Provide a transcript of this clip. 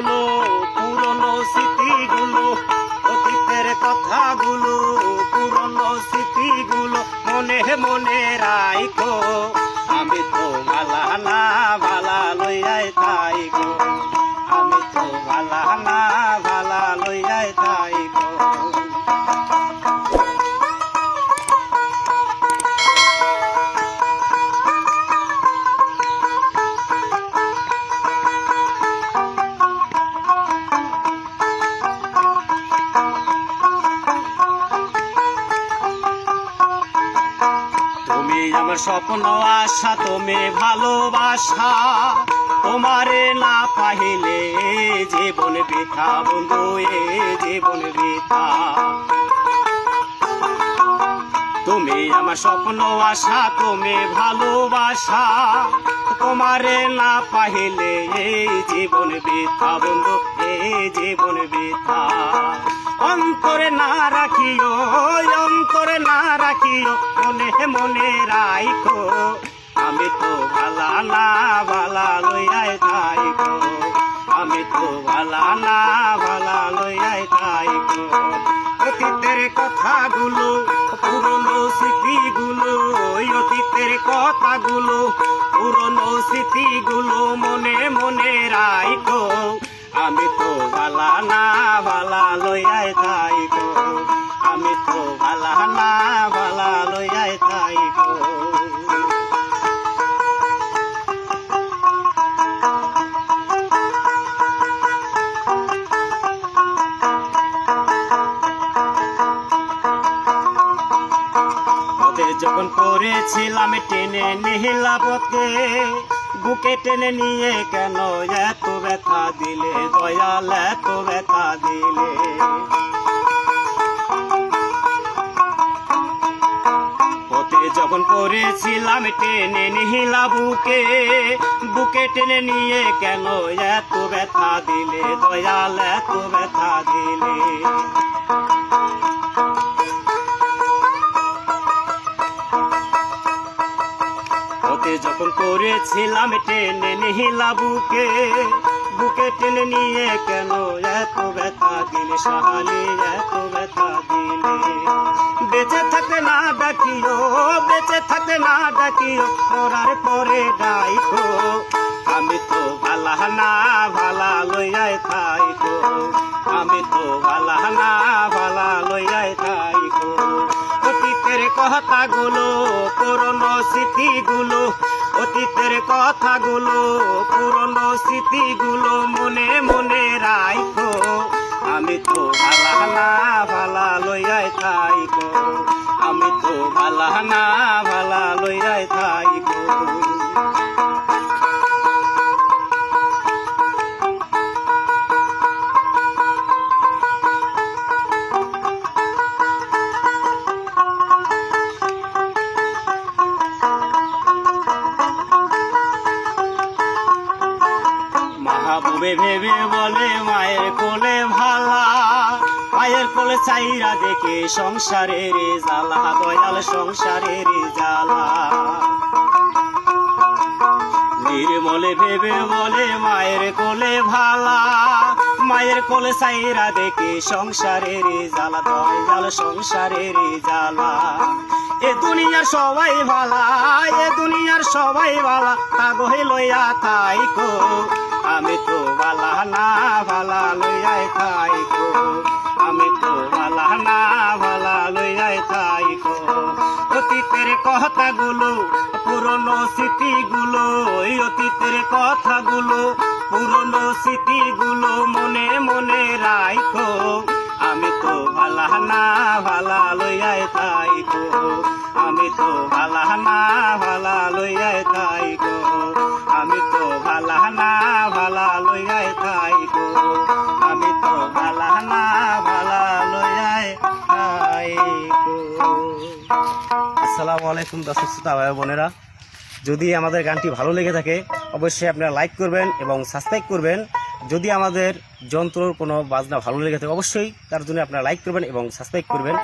কথাগুলো পুরনো স্মৃতিগুলো অতীতের কথাগুলো পুরনো স্মৃতিগুলো মনে মনে রাইখো। আমার স্বপ্ন, আশা, তুমি ভালোবাসা। তোমারে না পাহিলে জীবন বৃথা, বন্ধু, এ জীবন বৃথা। তুমি আমার স্বপ্ন, আশা, তুমি ভালোবাসা। তোমারে না পাহিলে এই জীবন বৃথা, বন্ধু, এই জীবন বৃথা। অন্তরে না রাখিও, অন্তরে না রাখিও, মনে মনে রাইখো। আমি তো ভালা না, ভালা লইয়াই থাইকো। আমি তো ভালা না, ভালা লইয়াই থাইকো। অতীতের কথাগুলো, পুরনো স্মৃতিগুলো অতীতের কথাগুলো পুরনো স্মৃতিগুলো মনে মনে রাইকো আমি তো ভালা না, বালা লইয়াই থাইকো আমি তো ভালা না ভালা যখন পড়েছিলাম টেনে নিহিলাপথে বুকে টেনে নিয়ে কেন এত ব্যথা দিলে? দয়াল, এত ব্যথা দিলে। যখন পড়েছিলাম টেনে নিহিলা বুকে বুকে টেনে নিয়ে কেন এত ব্যথা দিলে? দয়াল, এত ব্যথা দিলে। ওতে যখন করেছিলাম টেনে নিহিলা বুকে বুকে টেনে নিয়ে কেন এত ব্যথা দিলে, সাহালি এত ব্যথা দিলে? বেঁচে থাকতে না ডাকিও, বেঁচে থাকতে না ডাকিও করার পরে ডাইকো, আমি তো ভালা না কথাগুলো পুরনো স্মৃতিগুলো, অতীতের কথাগুলো, পুরনো স্মৃতিগুলো মনে মনে রাইখো। আমি তো ভালা না ভালা লইয়াই থাইকো। আমি তো ভালা না ভালা লইয়াই থাইকো। মাহবুবে ভেবে বলে মায়ের কোলে ভালা। মায়ের কোলে চাইরা দেখে সংসারের জ্বালা, দয়াল সংসারের জ্বালা। নির্মলে ভেবে বলে মায়ের কোলে ভালা। মায়ের কোলে চাইরা দেখে সংসারের জ্বালা দয়াল সংসারের জ্বালা। এ দুনিয়ার সবাই ভালা, এ দুনিয়ার সবাই ভালা কাগহে লইয়া থাইকো। আমি তো ভালা না, ভালা লইয়াই থাইকো। আমি তো ভালা না, ভালা লইয়াই থাইকো। অতীতের কথাগুলো, পুরনো স্মৃতিগুলো অতীতের কথাগুলো পুরনো স্মৃতিগুলো মনে মনে রাইখো। আমি তো ভালা না, ভালা লইয়াই থাইকো। আমি তো ভালা না, ভালা লইয়াই থাইকো। আমি তো ভালা না, ভালা লইয়াই থাইকো। আমি তো ভালা না, ভালা লইয়াই থাইকো। আসসালামু আলাইকুম দর্শক শ্রোতা, ভাই বোনেরা। যদি আমাদের গানটি ভালো লেগে থাকে, অবশ্যই আপনারা লাইক করবেন এবং সাবস্ক্রাইব করবেন। যদি আমাদের যন্ত্রর কোনো বাজনা ভালো লেগে থাকে, অবশ্যই তার জন্য আপনারা লাইক করবেন এবং সাবস্ক্রাইব করবেন।